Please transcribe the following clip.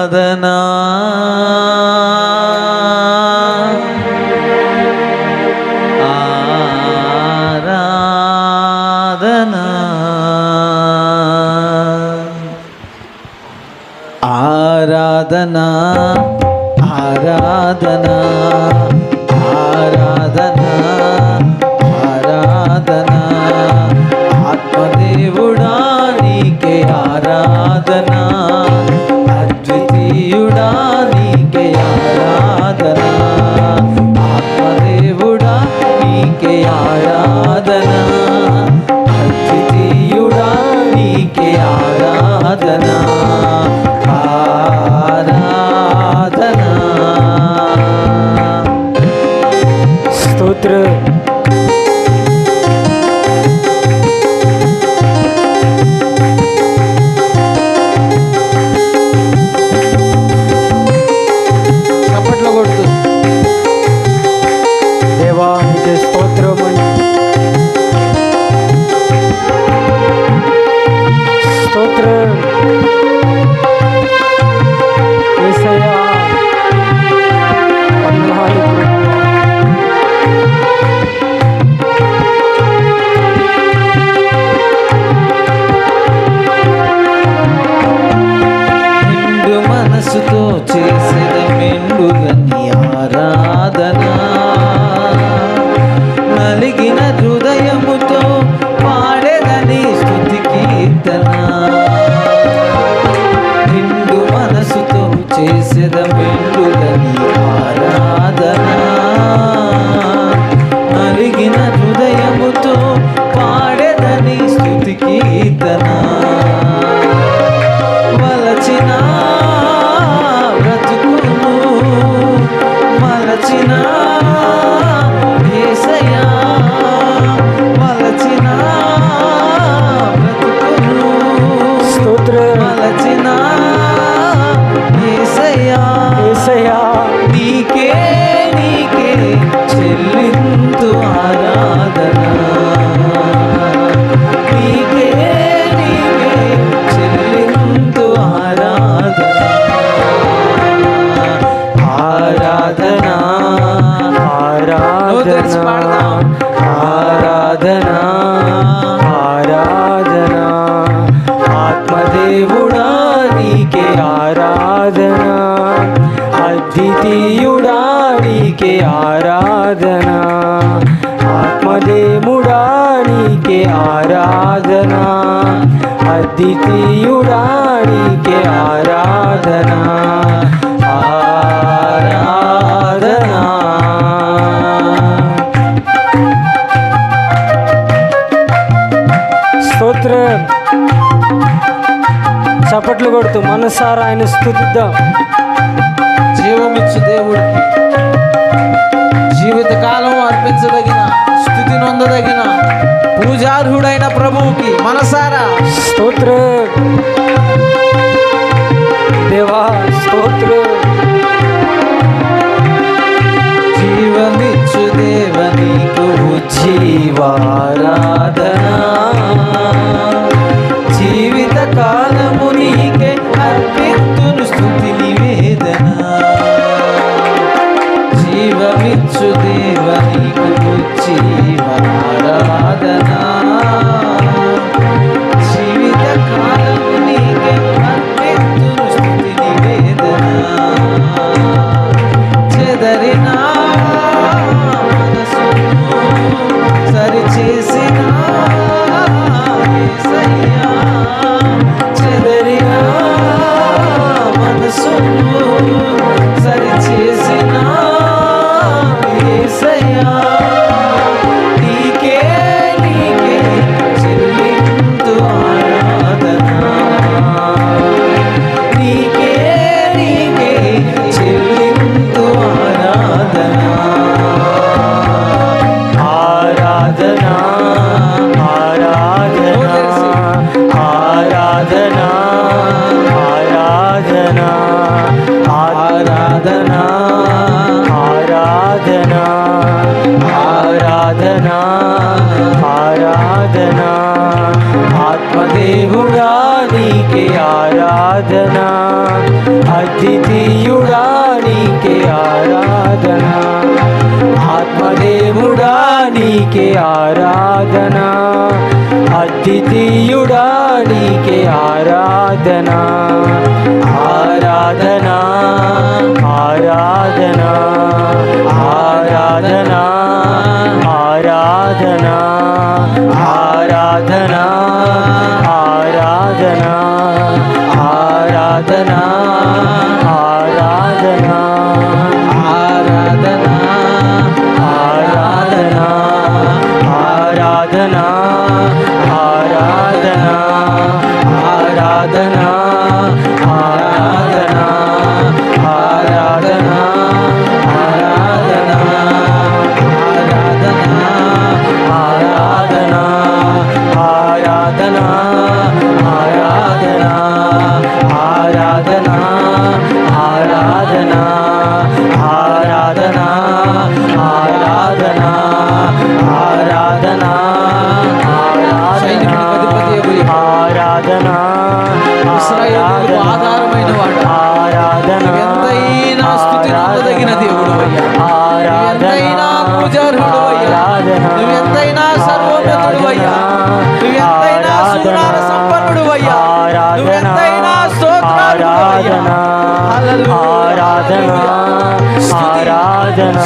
ఆరాధనా ఆరాధనా ఆరాధనా ఆరాధనా ఆరాధనా ఆరాధనా ఆత్మదేవుడా నీకే ఆరాధనా నీకే స్తోత్రం స్తోత్రం యేసయ్యా వందనాలు ప్రభు. నిండు మనసుతో చేసిన నోరు తెరిచి పాడదాం. ఆరాధన ఆరాధన ఆత్మదేవుడా నీకే ఆరాధన అద్వితీయుడా నీకే ఆరాధన ఆత్మదేవుడా నీకే ఆరాధన అద్వితీయుడా కొడుతూ మనసారా ఆయన స్థుతిద్దాం. జీవమిచ్చు దేవుడికి. జీవితకాలం అర్పించదగిన స్థుతి నొందదగిన పూజార్హుడైన ప్రభువుకి మనసారా. స్తోత్రం. దేవా స్తోత్రం. జీవమిచ్చు దేవనీకు జీవారాధన ఆరాధనా. ఆత్మదేవుడా నీకే ఆరాధనా. అతిథియుడా నీకే ఆరాధనా. ఆత్మదేవుడా నీకే ఆరాధనా. అతిథియుడా నీకే ఆరాధనా. ఆరాధనా ఆరాధనా. ఆ దేవుని ఆరాధన ఇస్రాయేలు ఆధారమైన వాడు. ఆరాధన ఎంతైనా స్థుతి నొందదగిన దేవుడు అయ్యా. ఆరాధన పూజార్హుడు అయ్యా. నువ్వెంతైనా సర్వోన్నతుడు అయ్యా. నువ్వెంతైనా సురాల సంపన్నుడు అయ్యా. నువ్వెంతైనా స్తోత్రాలు ఆరాధన ఆరాధన ఆరాధన